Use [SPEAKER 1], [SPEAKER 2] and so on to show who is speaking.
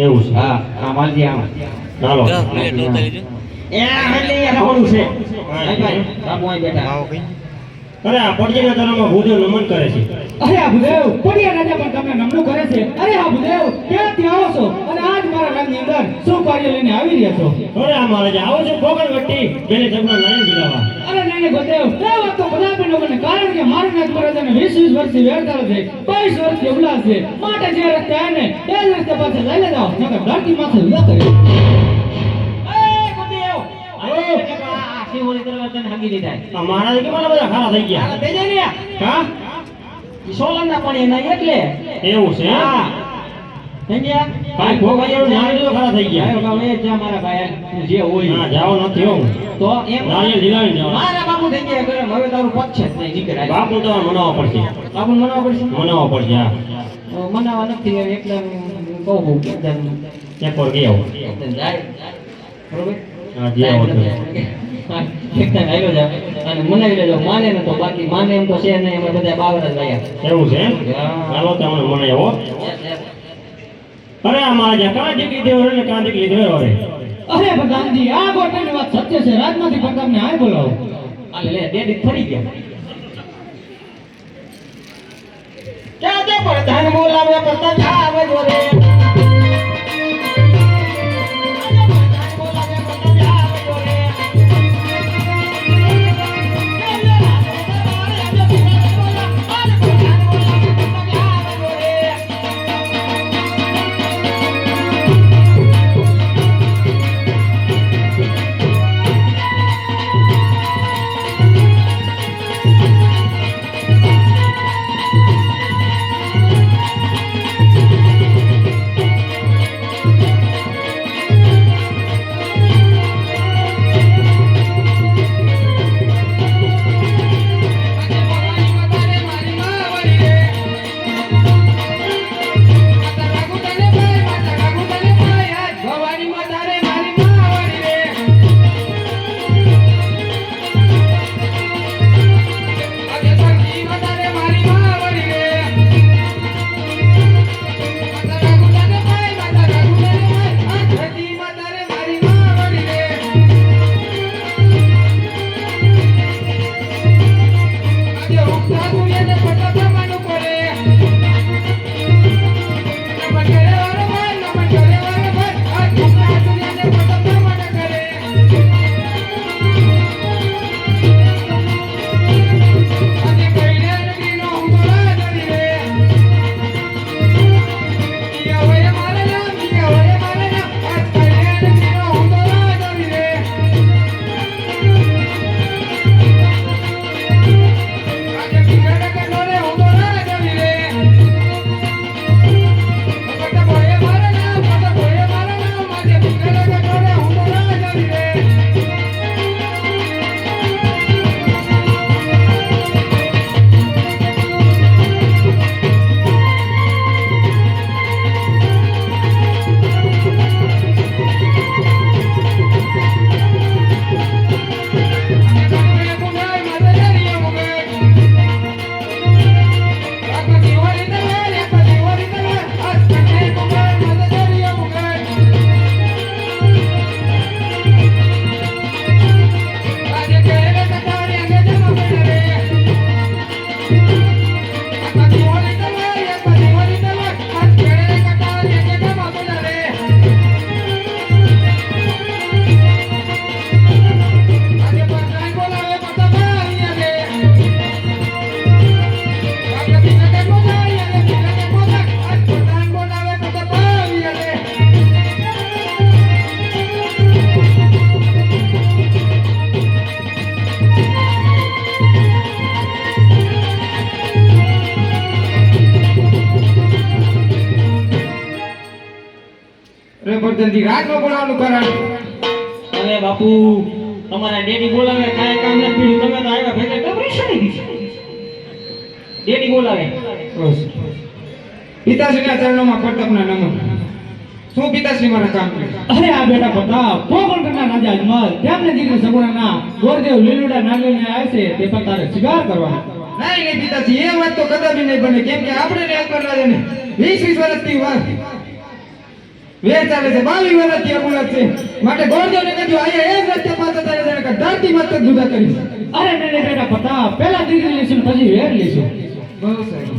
[SPEAKER 1] એવું છે.
[SPEAKER 2] હા આ માલજી આમ.
[SPEAKER 1] ચાલો.
[SPEAKER 2] એ એટલે એ છે. ભાઈ. ભાઈ બાપુ અહીં બેઠા.
[SPEAKER 1] અરે આ પડજેના તરફમાં ભૂદેવ નમન કરે છે.
[SPEAKER 3] અરે આ ભૂદેવ પડિયા રાજા પણ તમને નમણું કરે છે. અરે આ ભૂદેવ ક્યાંથી આવો છો? અને આજ મારા રાજની અંદર શું કાર્ય લઈને આવી રહ્યા છો?
[SPEAKER 1] અરે આ મહારાજ આવો છો ફોગણ વટ્ટી જેને જમના નાયણ દિલાવા
[SPEAKER 3] અરે નાને ભૂદેવ એ વાત તો બધા પણ લોકોને કારણ કે મારા રાજ મહારાજાને વીસ વીસ વર્ષથી વેરતાળ છે બાવીસ વર્ષથી અબલા છે. માટે જે રસ્તે આવે ને એ જ પાછળ લઈ લેતા નકર ધરતી માથે વિદા કરે
[SPEAKER 2] એ ગુદેવ આયો કે આ શિવોરી તરફ તને હંગી દીધા
[SPEAKER 1] આ મહારાજ કેવા બધા ખારા થઈ ગયા
[SPEAKER 2] થઈ જાય ને
[SPEAKER 1] હા
[SPEAKER 2] ઈ સોલંગના પણ એના એટલે
[SPEAKER 1] એવું છે
[SPEAKER 2] હા
[SPEAKER 1] ભાઈ તો ખરા થઈ ગયા
[SPEAKER 2] ગામ એ જા મારા ભાઈ તું જે હોય
[SPEAKER 1] હા જાઓ નથી હો
[SPEAKER 2] તો એમ મારા બાપુ થઈ ગયા ગરમ હવે તારું નહીં નીકળે
[SPEAKER 1] બાપુ તો મનાવવા પડશે
[SPEAKER 2] બાપુ મનાવવા પડશે
[SPEAKER 1] મનાવવા પડશે હા
[SPEAKER 2] મનાવવા નથી હવે એકદમ કહું એકદમ
[SPEAKER 1] એક વાર ગયા
[SPEAKER 2] જાય બરોબર
[SPEAKER 1] હા જે આવો તો.
[SPEAKER 2] આવ્યો જાય અને મનાવી લેજો માને ને તો બાકી માને એમ તો છે નહીં અમે બધા બાવર જ લાયા
[SPEAKER 1] એવું છે એમ?
[SPEAKER 2] હા.
[SPEAKER 1] ચાલો મને હો અરે આ મહારાજ કાં દીકરી દેવો ને કાં રે
[SPEAKER 3] અરે પ્રધાનજી આ ગોટાની વાત સત્ય છે રાજમાંથી પ્રતાપને આય બોલાવો
[SPEAKER 2] આ લે ડેડી ફરી ગયા ક્યાં તે પ્રધાન બોલાવે પ્રધાન આવે જો રે
[SPEAKER 3] પ્રધાનજી રાજમાં બોલાવવાનું કારણ
[SPEAKER 2] અરે બાપુ તમારા ડેડી બોલાવે કાય કામ નથી પીડ્યું તમે તો આવ્યા ભેગા. ટપરી શેની ડેડી બોલાવે.
[SPEAKER 3] પિતાશ્રીના ચરણોમાં પ્રતાપના નમન શું પિતાશ્રી મારા કામ
[SPEAKER 4] અરે આ બેટા પ્રતાપ કોણ કરનાર રાજા અજમલ. તેમને દીકરી સગુણાના? ગોરદેવ લીલુડા નાગેને આવે છે તે પણ તારે સ્વીકાર કરવાનો
[SPEAKER 3] નહીં નહીં પિતાશ્રી એ વાત તો કદાચ નહીં બને. કેમ કે આપણે ને અકબર રાજાને વીસ વીસ વર્ષથી વાત.
[SPEAKER 2] વેર ચાલે છે બાવી વર્ષથી અમુલત છે. માટે ગોરદેવને કીધું અહીંયા એક રસ્તે પાછા કે ધરતી માત્ર જુદા કરી
[SPEAKER 3] અરે નહીં બેટા પ્રતાપ પહેલા દીકરી પછી વેર લેશું
[SPEAKER 2] બહુ સારું.